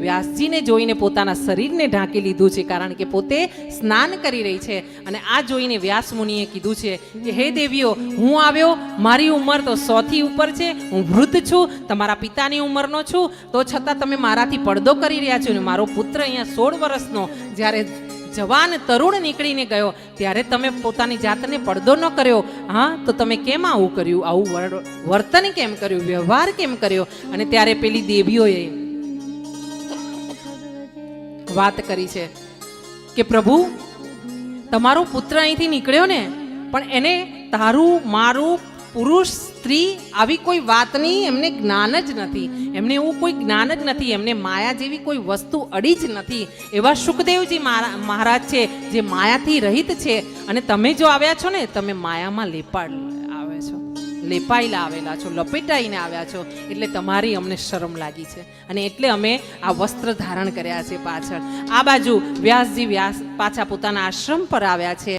વ્યાસજીને જોઈને પોતાના શરીરને ઢાંકી લીધું છે, કારણ કે પોતે સ્નાન કરી રહી છે. અને આ જોઈને વ્યાસ મુનિએ કીધું છે કે, હે દેવીઓ, હું આવ્યો, મારી ઉંમર તો સોથી ઉપર છે, હું વૃદ્ધ છું, તમારા પિતાની ઉંમરનો છું, તો છતાં તમે મારાથી પડદો કરી રહ્યા છો ને મારો પુત્ર અહીંયા સોળ વર્ષનો, જ્યારે જવાન તરુણ નીકળીને ગયો, ત્યારે તમે પોતાની જાતને પડદો ન કર્યો. હા, તો તમે કેમ આવું કર્યું? આવું વર- વર્તન કેમ કર્યું? વ્યવહાર કેમ કર્યો? અને ત્યારે પેલી દેવીઓએ વાત કરી છે કે પ્રભુ, તમારો પુત્ર અહીંથી નીકળ્યો ને, પણ એને તારું, મારું પુરુષ સ્ત્રી આવી કોઈ વાતની એમને જ્ઞાન જ નથી. એમને એવું કોઈ જ્ઞાન જ નથી. એમને માયા જેવી કોઈ વસ્તુ અડી જ નથી. એવા સુખદેવજી મહારાજ છે, જે માયાથી રહિત છે. અને તમે જો આવ્યા છો ને, તમે માયામાં લેપાડ, આવે છો. લેપાયેલા આવેલા છો, લપેટાઈને આવ્યા છો, એટલે તમારી અમને શરમ લાગી છે. અને એટલે અમે આ વસ્ત્ર ધારણ કર્યા છે પાછળ. આ બાજુ વ્યાસજી વ્યાસ પાછા પોતાના આશ્રમ પર આવ્યા છે.